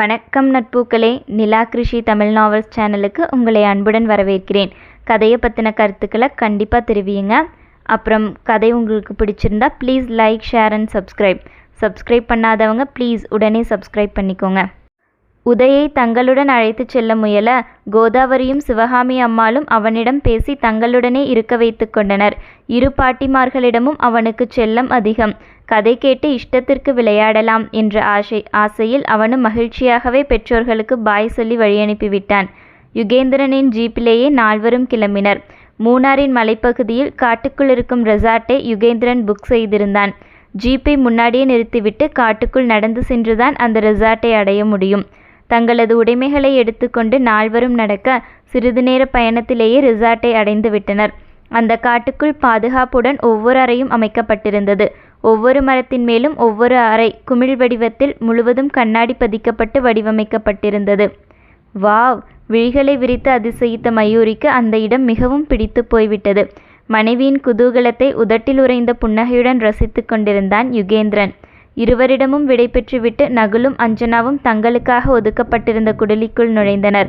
வணக்கம் நட்பூக்களே. நிலா கிருஷி தமிழ் நாவல்ஸ் சேனலுக்கு உங்களை அன்புடன் வரவேற்கிறேன். கதையை பற்றின கருத்துக்களை கண்டிப்பாக தெரிவியுங்க. அப்புறம் கதை உங்களுக்கு பிடிச்சிருந்தா please like share and subscribe subscribe பண்ணாதவங்க ப்ளீஸ் உடனே சப்ஸ்கிரைப் பண்ணிக்கோங்க. உதயை தங்களுடன் அழைத்துச் செல்ல முயல கோதாவரியும் சிவகாமி அம்மாளும் அவனிடம் பேசி தங்களுடனே இருக்க வைத்து கொண்டனர். இரு பாட்டிமார்களிடமும் அவனுக்கு செல்லம் அதிகம். கதை கேட்டு இஷ்டத்திற்கு விளையாடலாம் என்ற ஆசை ஆசையில் அவனும் மகிழ்ச்சியாகவே பெற்றோர்களுக்கு பாய் சொல்லி வழியனுப்பிவிட்டான். யுகேந்திரனின் ஜீப்பிலேயே நால்வரும் கிளம்பினர். மூணாரின் மலைப்பகுதியில் காட்டுக்குள் இருக்கும் ரெசார்ட்டை யுகேந்திரன் புக் செய்திருந்தான். ஜீப்பை முன்னாடியே நிறுத்திவிட்டு காட்டுக்குள் நடந்து சென்றுதான் அந்த ரெசார்ட்டை அடைய முடியும். தங்களது உடைமைகளை எடுத்துக்கொண்டு நால்வரும் நடக்க சிறிது நேர பயணத்திலேயே ரிசார்ட்டை அடைந்து விட்டனர். அந்த காட்டுக்குள் பாதுகாப்புடன் ஒவ்வொரு அறையும் அமைக்கப்பட்டிருந்தது. ஒவ்வொரு மரத்தின் மேலும் ஒவ்வொரு அறை குமிழ் வடிவத்தில் முழுவதும் கண்ணாடி பதிக்கப்பட்டு வடிவமைக்கப்பட்டிருந்தது. வாவ்! விழிகளை விரித்து அதிசயித்த மயூரிக்கு அந்த இடம் மிகவும் பிடித்து போய்விட்டது. மனைவியின் குதூகலத்தை உதட்டில் உறைந்த புன்னகையுடன் ரசித்து கொண்டிருந்தான் யுகேந்திரன். இருவரிடமும் விடைபெற்றுவிட்டு நகுலும் அஞ்சனாவும் தங்களுக்காக ஒதுக்கப்பட்டிருந்த குடிலுக்குள் நுழைந்தனர்.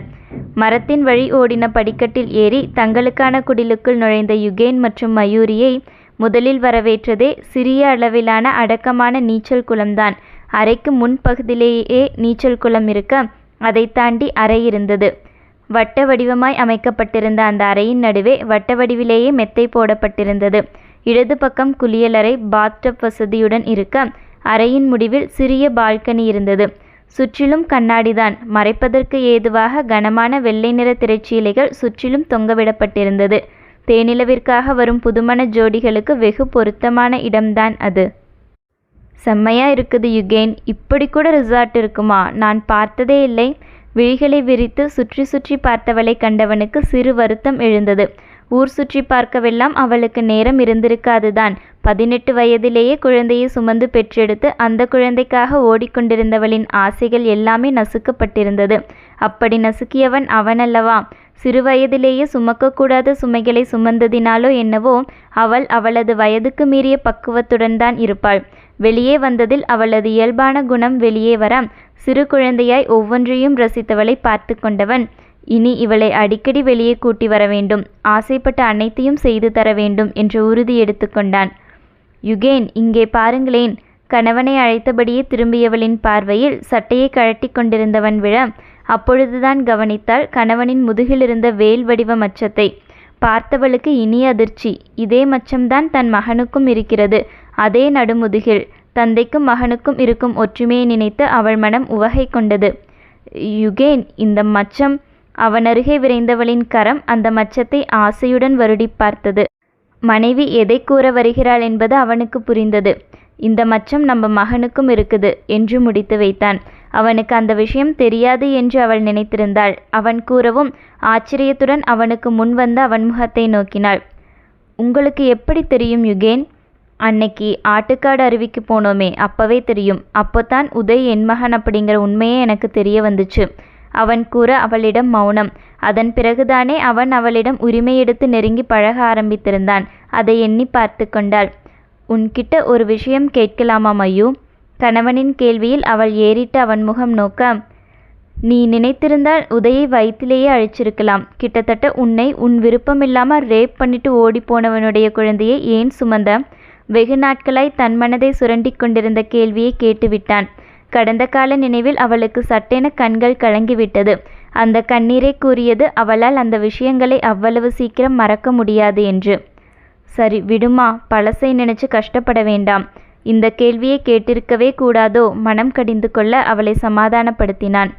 மரத்தின் வழி ஓடின படிக்கட்டில் ஏறி தங்களுக்கான குடிலுக்குள் நுழைந்த யுகேன் மற்றும் மயூரியை முதலில் வரவேற்றதே சிறிய அளவிலான அடக்கமான நீச்சல் குளம்தான். அறைக்கு முன்பகுதியிலேயே நீச்சல் குளம் இருக்க அதை தாண்டி அறை இருந்தது. வட்ட வடிவமாய் அமைக்கப்பட்டிருந்த அந்த அறையின் நடுவே வட்ட வடிவிலேயே மெத்தை போடப்பட்டிருந்தது. இடது பக்கம் குளியலறை பாத்டப் வசதியுடன் இருக்க அறையின் முடிவில் சிறிய பால்கனி இருந்தது. சுற்றிலும் கண்ணாடிதான். மறைப்பதற்கு ஏதுவாக கனமான வெள்ளை நிற திரைச்சீலைகள் சுற்றிலும் தொங்கவிடப்பட்டிருந்தது. தேனிலவிற்காக வரும் புதுமண ஜோடிகளுக்கு வெகு பொருத்தமான இடம்தான் அது. செம்மையா இருக்குது யுகேன். இப்படி கூட ரிசார்ட் இருக்குமா? நான் பார்த்ததே இல்லை. விழிகளை விரித்து சுற்றி சுற்றி பார்த்தவளை கண்டவனுக்கு சிறு வருத்தம் எழுந்தது. ஊர் சுற்றி பார்க்கவெல்லாம் அவளுக்கு நேரம் இருந்திருக்காதுதான். பதினெட்டு வயதிலேயே குழந்தையை சுமந்து பெற்றெடுத்து அந்த குழந்தைக்காக ஓடிக்கொண்டிருந்தவளின் ஆசைகள் எல்லாமே நசுக்கப்பட்டிருந்தது. அப்படி நசுக்கியவன் அவனல்லவா? சிறுவயதிலேயே சுமக்கக்கூடாத சுமைகளை சுமந்ததினாலோ என்னவோ அவள் அவளது வயதுக்கு மீறிய பக்குவத்துடன் தான் இருப்பாள். வெளியே வந்ததில் அவளது இயல்பான குணம் வெளியே வர சிறு குழந்தையாய் ஒவ்வொன்றையும் ரசித்தவளை பார்த்து கொண்டவன். இனி இவளை அடிக்கடி வெளியே கூட்டி வர வேண்டும். ஆசைப்பட்ட அனைத்தையும் செய்து தர வேண்டும் என்று உறுதி எடுத்துக்கொண்டான் யுகேன் இங்கே பாருங்களேன். கணவனை அழைத்தபடியே திரும்பியவளின் பார்வையில் சட்டையை கழட்டி கொண்டிருந்தவன் விழ அப்பொழுதுதான் கவனித்தாள் கணவனின் முதுகிலிருந்த வேல் வடிவ மச்சத்தை பார்த்தவளுக்கு இனி அதிர்ச்சி. இதே மச்சம்தான் தன் மகனுக்கும் இருக்கிறது. அதே நடுமுதுகில். தந்தைக்கும் மகனுக்கும் இருக்கும் ஒற்றுமையை நினைத்து அவள் மனம் உவகை கொண்டது. யுகேன் இந்த மச்சம் அவனருகே விரைந்தவளின் கரம் அந்த மச்சத்தை ஆசையுடன் வருடி பார்த்தது. மனைவி எதை கூற வருகிறாள் என்பது அவனுக்கு புரிந்தது. இந்த மச்சம் நம்ம மகனுக்கும் இருக்குது என்று முடித்து வைத்தான். அவனுக்கு அந்த விஷயம் தெரியாது என்று அவள் நினைத்திருந்தாள். அவன் கூறவும் ஆச்சரியத்துடன் அவனுக்கு முன் வந்து அவன் முகத்தை நோக்கினாள். உங்களுக்கு எப்படி தெரியும் யுகேன்? அன்னைக்கு ஆட்டுக்காடு அருவிக்கு போனோமே அப்பவே தெரியும். அப்போதான் உதய் என் மகன் அப்படிங்கிற உண்மையே எனக்கு தெரிய வந்துச்சு. அவன் கூற அவளிடம் மௌனம். அதன் பிறகுதானே அவன் அவளிடம் உரிமை எடுத்து நெருங்கி பழக ஆரம்பித்திருந்தான். அதை எண்ணி பார்த்து கொண்டாள். உன்கிட்ட ஒரு விஷயம் கேட்கலாமா மையூ கணவனின் கேள்வியில் அவள் ஏறிட்டு அவன் முகம் நோக்க நீ நினைத்திருந்தால் உதயை வயிற்றிலேயே அழிச்சிருக்கலாம். கிட்டத்தட்ட உன்னை உன் விருப்பமில்லாம ரேப் பண்ணிட்டு ஓடி போனவனுடைய குழந்தையை ஏன் சுமந்த வெகு நாட்களாய் தன் மனதை சுரண்டி கொண்டிருந்த கேள்வியை கேட்டுவிட்டான். கடந்த கால நினைவில் அவளுக்கு சட்டென கண்கள் கலங்கிவிட்டது. அந்த கண்ணீரை கூறியது அவளால் அந்த விஷயங்களை அவ்வளவு சீக்கிரம் மறக்க முடியாது என்று. சரி விடுமா பழசை நினைச்சு கஷ்டப்பட வேண்டாம். இந்த கேள்வியை கேட்டிருக்கவே கூடாதோ? மனம் கடிந்து கொள்ள அவளை சமாதானப்படுத்தினான்.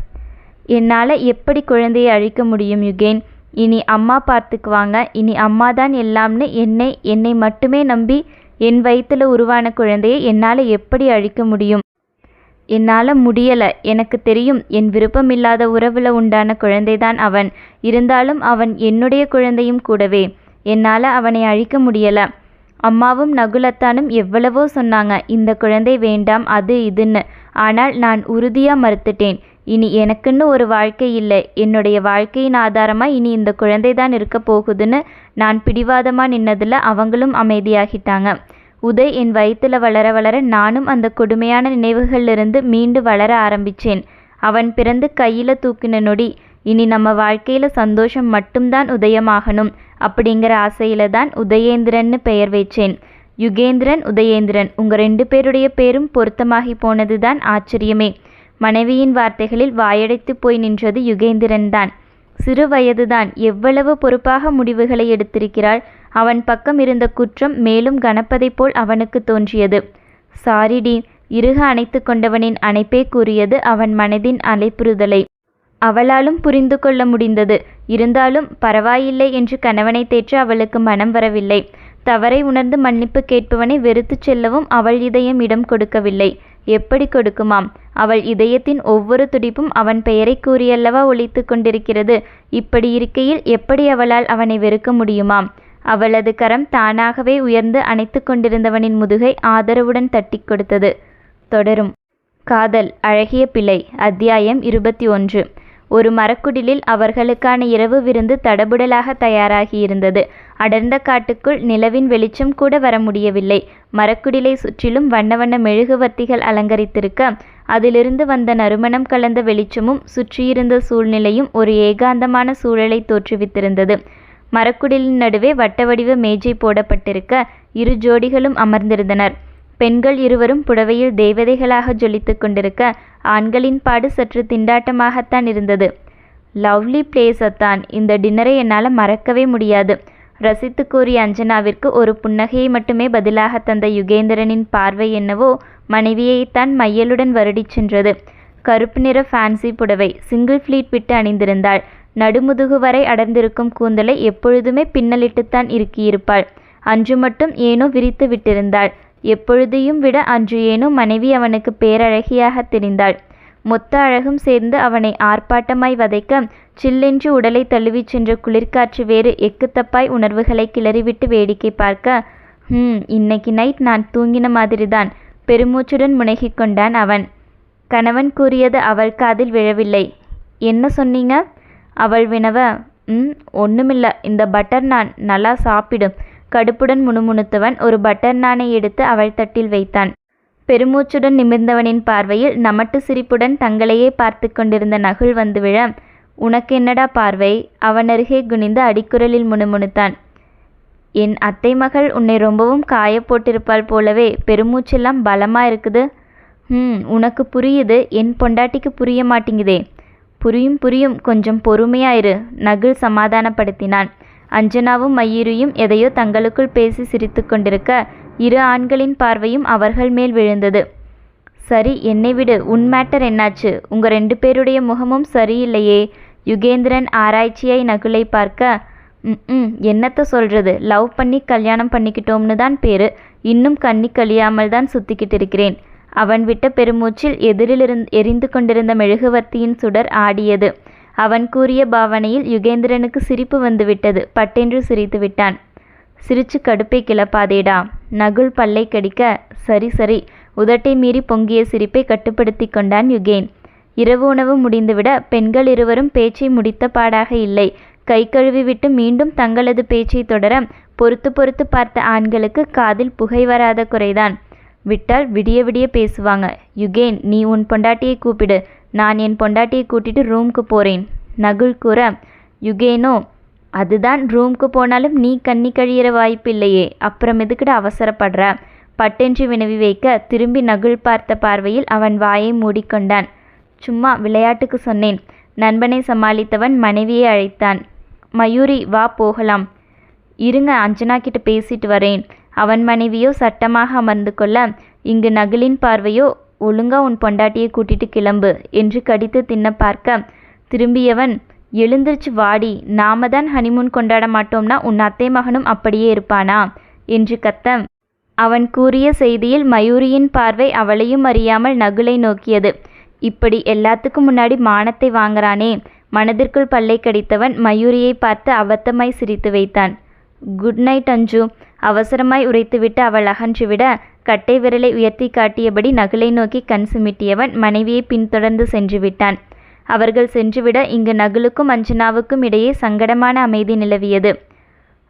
என்னால் எப்படி குழந்தையை அழிக்க முடியும் யுகேன்? இனி அம்மா பார்த்துக்குவாங்க இனி அம்மா தான் எல்லாம்னு என்னை என்னை மட்டுமே நம்பி என் வயிற்றில் உருவான குழந்தையை என்னால் எப்படி அழிக்க முடியும்? என்னால் முடியலை. எனக்கு தெரியும் என் விருப்பமில்லாத உறவில் உண்டான குழந்தைதான் அவன். இருந்தாலும் அவன் என்னுடைய குழந்தையும் கூடவே. என்னால் அவனை அழிக்க முடியலை. அம்மாவும் நகுலத்தானும் எவ்வளவோ சொன்னாங்க இந்த குழந்தை வேண்டாம் அது இதுன்னு. ஆனால் நான் உறுதியாக மறுத்துட்டேன். இனி எனக்குன்னு ஒரு வாழ்க்கை இல்லை. என்னுடைய வாழ்க்கையின் ஆதாரமாக இனி இந்த குழந்தை தான் இருக்க போகுதுன்னு நான் பிடிவாதமாக நின்னதில் அவங்களும் அமைதியாகிட்டாங்க. உதய் என் வயித்துல வளர வளர நானும் அந்த கொடுமையான நினைவுகளிலிருந்து மீண்டு வளர ஆரம்பிச்சேன். அவன் பிறந்து கையில தூக்கின நொடி இனி நம்ம வாழ்க்கையில சந்தோஷம் மட்டும்தான் உதயமாகணும் அப்படிங்கிற ஆசையில தான் உதயேந்திரன்னு பெயர் வைச்சேன். யுகேந்திரன் உதயேந்திரன் உங்க ரெண்டு பேருடைய பேரும் பொருத்தமாகி போனது தான் ஆச்சரியமே. மனைவியின் வார்த்தைகளில் வாயடைத்து போய் நின்றது யுகேந்திரன் தான். சிறு வயதுதான் எவ்வளவு பொறுப்பாக முடிவுகளை எடுத்திருக்கிறாள் அவன் பக்கம் இருந்த குற்றம் மேலும் கனப்பதைப் போல் அவனுக்கு தோன்றியது. சாரிடி இறுக அணைத்து கொண்டவனின் அணைப்பே கூறியது அவன் மனதின் அலைப்புறுதலை. அவளாலும் புரிந்து கொள்ள முடிந்தது. இருந்தாலும் பரவாயில்லை என்று கணவனை தேற்ற அவளுக்கு மனம் வரவில்லை. தவறை உணர்ந்து மன்னிப்பு கேட்பவனை வெறுத்துச் செல்லவும் அவள் இதயம் இடம் கொடுக்கவில்லை. எப்படி கொடுக்குமாம்? அவள் இதயத்தின் ஒவ்வொரு துடிப்பும் அவன் பெயரை கூறியல்லவா ஒழித்து கொண்டிருக்கிறது? இப்படி இருக்கையில் எப்படி அவளால் அவனை வெறுக்க முடியுமாம்? அவளது கரம் தானாகவே உயர்ந்து அணைத்து கொண்டிருந்தவனின் முதுகை ஆதரவுடன் தட்டி கொடுத்தது. தொடரும். காதல் அழகிய பிழை. அத்தியாயம் இருபத்தி ஒன்று. ஒரு மரக்குடிலில் அவர்களுக்கான இரவு விருந்து தடபுடலாக தயாராகியிருந்தது. அடர்ந்த காட்டுக்குள் நிலவின் வெளிச்சம் கூட வர முடியவில்லை. மரக்குடிலை சுற்றிலும் வண்ண வண்ண மெழுகுவர்த்திகள் அலங்கரித்திருக்க அதிலிருந்து வந்த நறுமணம் கலந்த வெளிச்சமும் சுற்றியிருந்த சூழ்நிலையும் ஒரு ஏகாந்தமான சூழலை தோற்றுவித்திருந்தது. மரக்குடிலின் நடுவே வட்ட வடிவ மேஜை போடப்பட்டிருக்க இரு ஜோடிகளும் அமர்ந்திருந்தனர். பெண்கள் இருவரும் புடவையில் தேவதைகளாக ஜொலித்துக் கொண்டிருக்க ஆண்களின் பாடு சற்று திண்டாட்டமாகத்தான் இருந்தது. லவ்லி பிளேஸ் அத்தான் இந்த டின்னரை என்னால் மறக்கவே முடியாது. ரசித்து கூறிய அஞ்சனாவிற்கு ஒரு புன்னகையை மட்டுமே பதிலாக தந்த யுகேந்திரனின் பார்வை என்னவோ மனைவியைத்தான் மையலுடன் வருடிச் சென்றது. கருப்பு நிற ஃபேன்சி புடவை சிங்கிள் ஃப்ளீட் விட்டு அணிந்திருந்தாள். நடுமுதுகு வரை அடர்ந்திருக்கும் கூந்தலை எப்பொழுதுமே பின்னலிட்டுத்தான் இருக்கியிருப்பாள். அன்று மட்டும் ஏனோ விரித்து விட்டிருந்தாள். எப்பொழுதையும் விட அன்று ஏனோ மனைவி அவனுக்கு பேரழகியாக தெரிந்தாள். மொத்த அழகும் சேர்ந்து அவனை ஆர்ப்பாட்டமாய் வதைக்க சில்லென்று உடலை தழுவிச் சென்ற குளிர்காற்று வேறு எக்குத்தப்பாய் உணர்வுகளை கிளறிவிட்டு வேடிக்கை பார்க்க ஹம் இன்னைக்கு நைட் நான் தூங்கின மாதிரிதான் பெருமூச்சுடன் முனகிக் கொண்டான் அவன். கணவன் கூறியது அவள் காதில் விழவில்லை. என்ன சொன்னீங்க? அவள் வினவ ம் ஒன்றுமில்ல இந்த பட்டர் நான் நல்லா சாப்பிடும். கடுப்புடன் முணுமுணுத்தவன் ஒரு பட்டர் நானை எடுத்து அவள் தட்டில் வைத்தான். பெருமூச்சுடன் நிமிர்ந்தவனின் பார்வையில் நமட்டு சிரிப்புடன் தங்களையே பார்த்து கொண்டிருந்த நகுல் வந்து விழ உனக்கு என்னடா பார்வை? அவனருகே குனிந்து அடிக்குரலில் முணுமுணுத்தான். என் அத்தை மகள் உன்னை ரொம்பவும் காய போட்டிருப்பாள் போலவே பெருமூச்செல்லாம் பலமா இருக்குது. ம் உனக்கு புரியுது. என் பொண்டாட்டிக்கு புரிய மாட்டேங்குதே. புரியும் புரியும் கொஞ்சம் பொறுமையாயிரு. நகுல் சமாதானப்படுத்தினான். அஞ்சனாவும் மயூரியும் எதையோ தங்களுக்குள் பேசி சிரித்து கொண்டிருக்க இரு ஆண்களின் பார்வையும் அவர்கள் மேல் விழுந்தது. சரி என்னை விடு. உன் மேட்டர் என்னாச்சு? உங்க ரெண்டு பேருடைய முகமும் சரியில்லையே. யுகேந்திரன் ஆராய்ச்சியாய் நகுலை பார்க்க ம் என்னத்த சொல்றது? லவ் பண்ணி கல்யாணம் பண்ணிக்கிட்டோம்னு தான் பேரு. இன்னும் கண்ணி கழியாமல் தான் சுத்திக்கிட்டு இருக்கிறேன். அவன் விட்ட பெருமூச்சில் எதிரிலிருந்து எரிந்து கொண்டிருந்த மெழுகுவர்த்தியின் சுடர் ஆடியது. அவன் கூறிய பாவனையில் யுகேந்திரனுக்கு சிரிப்பு வந்துவிட்டது. பட்டென்று சிரித்து விட்டான். சிரிச்சு கடுப்பை கிளப்பாதேடா. நகுல் பல்லை கடிக்க சரி சரி. உதட்டை மீறி பொங்கிய சிரிப்பை கட்டுப்படுத்தி கொண்டான் யுகேன். இரவு உணவு முடிந்துவிட பெண்கள் இருவரும் பேச்சை முடித்த பாடாக இல்லை. கை கழுவிவிட்டு மீண்டும் தங்களது பேச்சை தொடர பொறுத்து பொறுத்து பார்த்த ஆண்களுக்கு காதில் புகை வராத குறைதான். விட்டால் விடிய விடிய பேசுவாங்க. யுகேன் நீ உன் பொண்டாட்டியை கூப்பிடு. நான் என் பொண்டாட்டியை கூட்டிட்டு ரூம்க்கு போகிறேன் நகுல் கூற யுகேனோ அதுதான் ரூம்க்கு போனாலும் நீ கண்ணி கழியிற வாய்ப்பில்லையே அப்புறம் எதுக்கிட அவசரப்படுற? பட்டென்று வினவி வைக்க திரும்பி நகுல் பார்த்த பார்வையில் அவன் வாயை மூடிக்கொண்டான். சும்மா விளையாட்டுக்கு சொன்னேன். நண்பனை சமாளித்தவன் மனைவியை அழைத்தான். மயூரி வா போகலாம். இருங்க அஞ்சனா கிட்ட பேசிட்டு வரேன். அவன் மனைவியோ சட்டமாக அமர்ந்து கொள்ள இங்கு நகுலின் பார்வையோ ஒழுங்கா உன் பொண்டாட்டியை கூட்டிட்டு கிளம்பு என்று கடித்து தின்ன பார்க்க திரும்பியவன் எழுந்திருச்சு வாடி நாம தான் ஹனிமூன் கொண்டாட மாட்டோம்னா உன் அத்தை மகனும் அப்படியே இருப்பானா? என்று கத்த அவன் கூறிய செய்தியில் மயூரியின் பார்வை அவளையும் அறியாமல் நகுலை நோக்கியது. இப்படி எல்லாத்துக்கும் முன்னாடி மானத்தை வாங்குறானே மனதிற்குள் பல்லை கடித்தவன் மயூரியை பார்த்து அபத்தமாய் சிரித்து வைத்தான். குட் நைட் அஞ்சு. அவசரமாய் உரைத்துவிட்டு அவள் அகன்றுவிட கட்டை விரலை உயர்த்தி காட்டியபடி நகுலை நோக்கி கண் சுமிட்டியவன் மனைவியை பின்தொடர்ந்து சென்று விட்டான். அவர்கள் சென்றுவிட இங்கு நகுலுக்கும் அஞ்சனாவுக்கும் இடையே சங்கடமான அமைதி நிலவியது.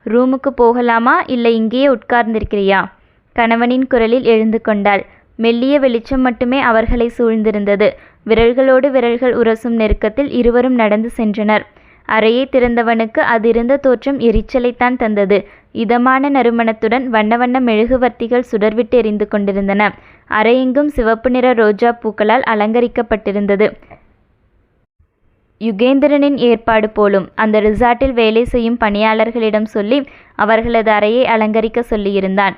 ரூமுக்கு போகலாமா? இல்லை இங்கேயே உட்கார்ந்திருக்கிறியா? கணவனின் குரலில் எழுந்து கொண்டாள். மெல்லிய வெளிச்சம் மட்டுமே அவர்களை சூழ்ந்திருந்தது. விரல்களோடு விரல்கள் உரசும் நெருக்கத்தில் இருவரும் நடந்து சென்றனர். அறையை திறந்தவனுக்கு அதிருந்த தோற்றம் எரிச்சலைத்தான் தந்தது. இதமான நறுமணத்துடன் வண்ண வண்ண மெழுகுவர்த்திகள் சுடர்விட்டு எரிந்து கொண்டிருந்தன. அறையெங்கும் சிவப்பு நிற ரோஜா பூக்களால் அலங்கரிக்கப்பட்டிருந்தது. யுகேந்திரனின் ஏற்பாடு போலும் அந்த ரிசார்ட்டில் வேலை செய்யும் பணியாளர்களிடம் சொல்லி அவர்களது அறையை அலங்கரிக்க சொல்லியிருந்தான்.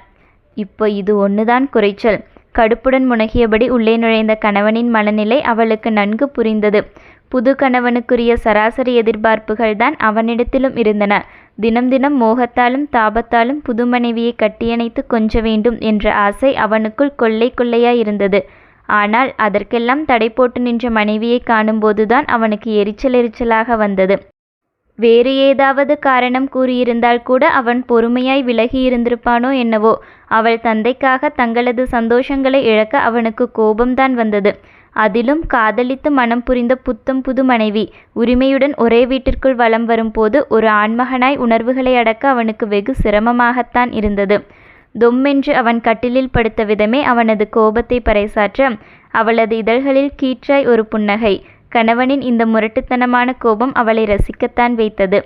இப்போ இது ஒன்றுதான் குறைச்சல். கடுப்புடன் முனகியபடி உள்ளே நுழைந்த கணவனின் மனநிலை அவளுக்கு நன்கு புரிந்தது. புது கணவனுக்குரிய சராசரி எதிர்பார்ப்புகள்தான் அவனிடத்திலும் இருந்தன. தினம் தினம் மோகத்தாலும் தாபத்தாலும் புது மனைவியை கட்டியணைத்து கொஞ்ச வேண்டும் என்ற ஆசை அவனுக்குள் கொள்ளை கொள்ளையாயிருந்தது. ஆனால் அதற்கெல்லாம் தடை போட்டு நின்ற மனைவியை காணும்போதுதான் அவனுக்கு எரிச்சல் எரிச்சலாக வந்தது. வேறு ஏதாவது காரணம் கூறியிருந்தால் கூட அவன் பொறுமையாய் விலகி இருந்திருப்பானோ என்னவோ அவள் தந்தைக்காக தங்களது சந்தோஷங்களை இழக்க அவனுக்கு கோபம்தான் வந்தது. அதிலும் காதலித்து மனம் புரிந்த புத்தம் புது மனைவி. உரிமையுடன் ஒரே வீட்டிற்குள் வலம் வரும்போது ஒரு ஆண்மகனாய் உணர்வுகளை அடக்க அவனுக்கு வெகு சிரமமாகத்தான் இருந்தது. தொம்மென்று அவன் கட்டிலில் படுத்த விதமே அவனது கோபத்தை பறைசாற்ற அவளது இதழ்களில் கீற்றாய் ஒரு புன்னகை. கணவனின் இந்த முரட்டுத்தனமான கோபம் அவளை ரசிக்கத்தான் வைத்தது.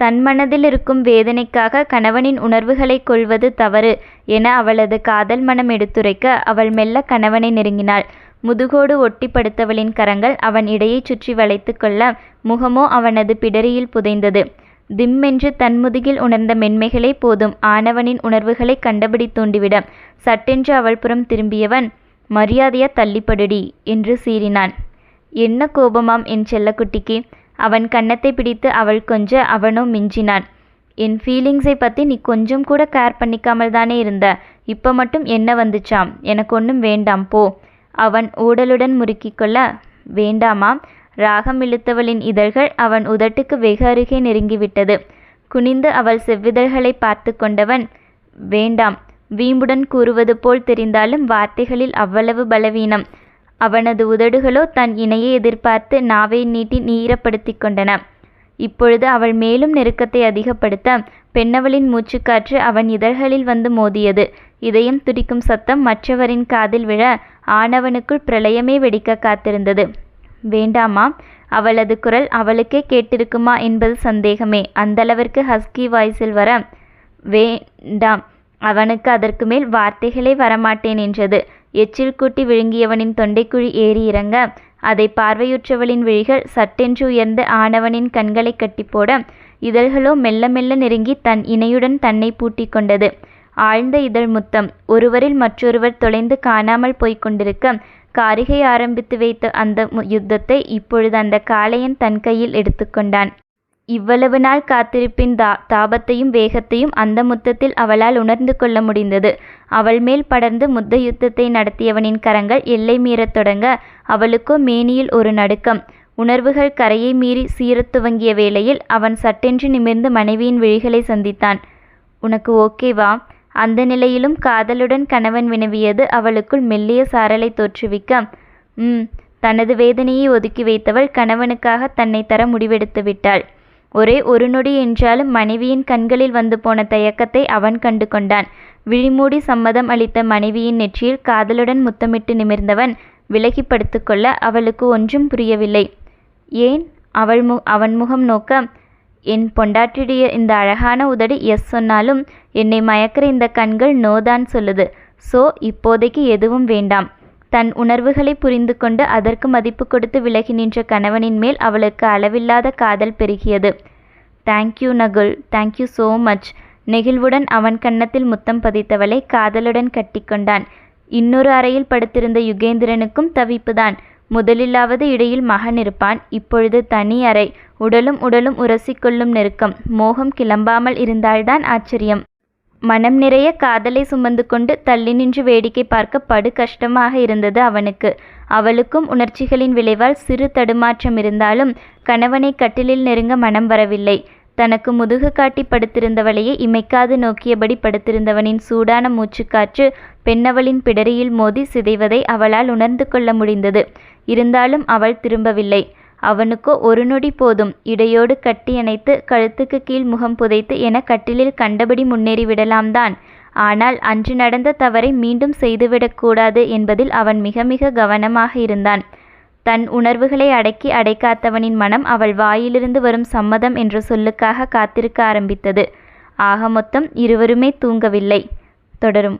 தன் மனதில் இருக்கும் வேதனைக்காக கணவனின் உணர்வுகளை கொள்வது தவறு என அவளது காதல் மனம் எடுத்துரைக்க அவள் மெல்ல கணவனை நெருங்கினாள். முதுகோடு ஒட்டி படுத்தவளின் கரங்கள் அவன் இடையை சுற்றி வளைத்து கொள்ள முகமோ அவனது பிடரியில் புதைந்தது. திம்மென்று தன் முதுகில் உணர்ந்த மென்மைகளே போதும். ஆனவனின் உணர்வுகளை கண்டபடி தூண்டிவிட. சட்டென்று அவள் புறம் திரும்பியவன் மரியாதையா தள்ளிப்படுடி என்று சீறினான். என்ன கோபமாம் என் செல்லக்குட்டிக்கு? அவன் கன்னத்தை பிடித்து அவள் கொஞ்ச அவனோ மிஞ்சினான். என் ஃபீலிங்ஸை பற்றி நீ கொஞ்சம் கூட கேர் பண்ணிக்காமல் தானே இருந்த. இப்போ மட்டும் என்ன வந்துச்சாம்? எனக்கு ஒன்றும் வேண்டாம் போ. அவன் ஊடலுடன் முறுக்கிக்கொள்ள வேண்டாமாம் ராகம் இழுத்தவளின் இதழ்கள் அவன் உதட்டுக்கு வெகு அருகே நெருங்கிவிட்டது. குனிந்து அவள் செவ்விதழ்களை பார்த்து கொண்டவன் வேண்டாம் வீம்புடன் கூறுவது போல் தெரிந்தாலும் வார்த்தைகளில் அவ்வளவு பலவீனம். அவனது உதடுகளோ தன் இணையை எதிர்பார்த்து நாவை நீட்டி நீரப்படுத்திக் கொண்டன. இப்பொழுது அவள் மேலும் நெருக்கத்தை அதிகப்படுத்த பெண்ணவளின் மூச்சுக்காற்று அவன் இதழ்களில் வந்து மோதியது. இதயம் துடிக்கும் சத்தம் மற்றவரின் காதில் விழ ஆனவனுக்குள் பிரளயமே வெடிக்க காத்திருந்தது. வேண்டாமா அவளது குரல் அவளுக்கே கேட்டிருக்குமா என்பது சந்தேகமே. அந்தளவிற்கு ஹஸ்கி வாய்ஸில் வர வேண்டாம் அவனுக்கு அதற்கு மேல் வார்த்தைகளே வரமாட்டேன் என்றது. எச்சில் கூட்டி விழுங்கியவனின் தொண்டைக்குழி ஏறி இறங்க அதை பார்வையுற்றவளின் விழிகள் சட்டென்று உயர்ந்து ஆணவனின் கண்களை கட்டிப்போட இதழ்களோ மெல்ல மெல்ல நெருங்கி தன் இணையுடன் தன்னை பூட்டி கொண்டது. ஆழ்ந்த இதழ் முத்தம். ஒருவரில் மற்றொருவர் தொலைந்து காணாமல் போய்க் கொண்டிருக்க காரிகை ஆரம்பித்து வைத்த அந்த யுத்தத்தை இப்பொழுது அந்த காளையன் தன் கையில் எடுத்துக்கொண்டான். இவ்வளவு நாள் காத்திருப்பின் தா தாபத்தையும் வேகத்தையும் அந்த முத்தத்தில் அவளால் உணர்ந்து கொள்ள முடிந்தது. அவள் மேல் படர்ந்து முத்த யுத்தத்தை நடத்தியவனின் கரங்கள் எல்லை மீறத் தொடங்க அவளுக்கோ மேனியில் ஒரு நடுக்கம். உணர்வுகள் கரையை மீறி சீரத் துவங்கிய வேளையில் அவன் சட்டென்று நிமிர்ந்து மனைவியின் விழிகளை சந்தித்தான். உனக்கு ஓகேவா? அந்த நிலையிலும் காதலுடன் கணவன் வினவியது அவளுக்குள் மெல்லிய சாரலை தோற்றுவிக்க. ம் தனது வேதனையை ஒதுக்கி வைத்தவள் கணவனுக்காக தன்னை தர முடிவெடுத்து விட்டாள். ஒரே ஒரு நொடி என்றாலும் மனைவியின் கண்களில் வந்து போன தயக்கத்தை அவன் கண்டு கொண்டான். விழிமூடி சம்மதம் அளித்த மனைவியின் நெற்றியில் காதலுடன் முத்தமிட்டு நிமிர்ந்தவன் விலகி படுத்துக்கொள்ள அவளுக்கு ஒன்றும் புரியவில்லை. ஏன்? அவள் மு அவன் முகம் நோக்க. என் பொண்டாட்டியுடைய இந்த அழகான உதடு எஸ் சொன்னாலும் என்னை மயக்கிற இந்த கண்கள் நோதான் சொல்லுது. ஸோ இப்போதைக்கு எதுவும் வேண்டாம். தன் உணர்வுகளை புரிந்து கொண்டு அதற்கு மதிப்பு கொடுத்து விலகி நின்ற கணவனின் மேல் அவளுக்கு அளவில்லாத காதல் பெருகியது. Thank you Nakul. Thank you so much நெகிழ்வுடன் அவன் கன்னத்தில் முத்தம் பதித்தவளை காதலுடன் கட்டிக்கொண்டான் இன்னொரு அறையில் படுத்திருந்த யுகேந்திரனுக்கும் தவிப்புதான். முதலிலாவது இடையில் மகன் இருப்பான். இப்பொழுது தனி அறை. உடலும் உடலும் உரசிக்கொள்ளும் நெருக்கம். மோகம் கிளம்பாமல் இருந்தால்தான் ஆச்சரியம். மனம் நிறைய காதலை சுமந்து கொண்டு தள்ளி நின்று வேடிக்கை பார்க்க படு கஷ்டமாக இருந்தது அவனுக்கு. அவளுக்கும் உணர்ச்சிகளின் விளைவால் சிறு தடுமாற்றம் இருந்தாலும் கணவனை கட்டிலில் நெருங்க மனம் வரவில்லை. தனக்கு முதுகு காட்டி படுத்திருந்தவளையே இமைக்காது நோக்கியபடி படுத்திருந்தவனின் சூடான மூச்சுக்காற்று பெண்ணவளின் பிடரியில் மோதி சிதைவதை அவளால் உணர்ந்து கொள்ள முடிந்தது. இருந்தாலும் அவள் திரும்பவில்லை. அவனுக்கோ ஒரு நொடி போதும். இடையோடு கட்டி அணைத்து கழுத்துக்கு கீழ் முகம் புதைத்து என கட்டிலில் கண்டபடி முன்னேறிவிடலாம்தான் ஆனால் அன்று நடந்த தவறை மீண்டும் செய்துவிடக்கூடாது என்பதில் அவன் மிக மிக கவனமாக இருந்தான். தன் உணர்வுகளை அடக்கி அடைக்காத்தவனின் மனம் அவள் வாயிலிருந்து வரும் சம்மதம் என்ற சொல்லுக்காக காத்திருக்க ஆரம்பித்தது. ஆக மொத்தம் இருவருமே தூங்கவில்லை. தொடரும்.